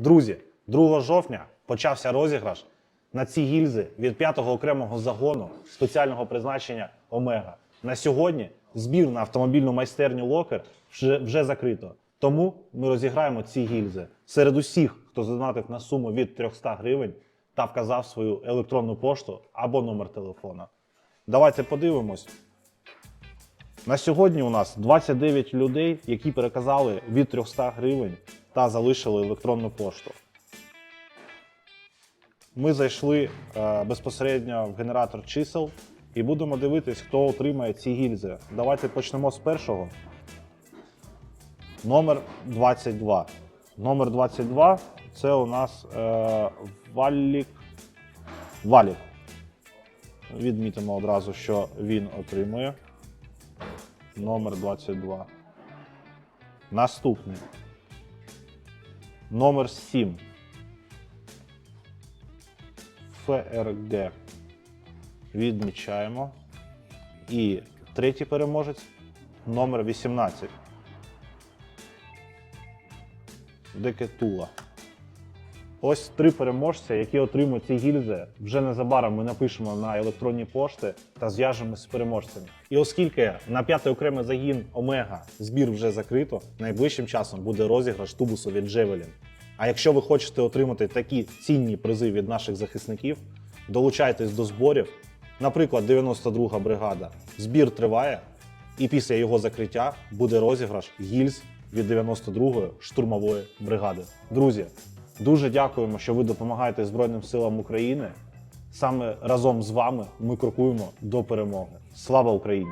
Друзі, 2 жовтня почався розіграш на ці гільзи від 5-го окремого загону спеціального призначення Омега. На сьогодні збір на автомобільну майстерню Локер вже, вже закрито. Тому ми розіграємо ці гільзи серед усіх, хто задонатив на суму від 300 гривень та вказав свою електронну пошту або номер телефона. Давайте подивимось. На сьогодні у нас 29 людей, які переказали від 300 гривень та залишили електронну пошту. Ми зайшли е, безпосередньо в генератор чисел і будемо дивитись, хто отримає ці гільзи. Давайте почнемо з першого. Номер 22. Номер 22 це у нас е, Валік. Валік. Відмітимо одразу, що він отримує. Номер 22. Наступний. Номер 7. ФРГ. Відмічаємо. І третій переможець. Номер 18. Декетула. Ось три переможця, які отримують ці гільзи. Вже незабаром ми напишемо на електронні пошти та зв'яжемося з переможцями. І оскільки на п'ятий окремий загін Омега збір вже закрито, найближчим часом буде розіграш тубусу від Джевелін. А якщо ви хочете отримати такі цінні призи від наших захисників, долучайтесь до зборів. Наприклад, 92-га бригада. Збір триває, і після його закриття буде розіграш гільз від 92-ї штурмової бригади. Друзі, дуже дякуємо, що ви допомагаєте Збройним силам України. Саме разом з вами ми крокуємо до перемоги. Слава Україні!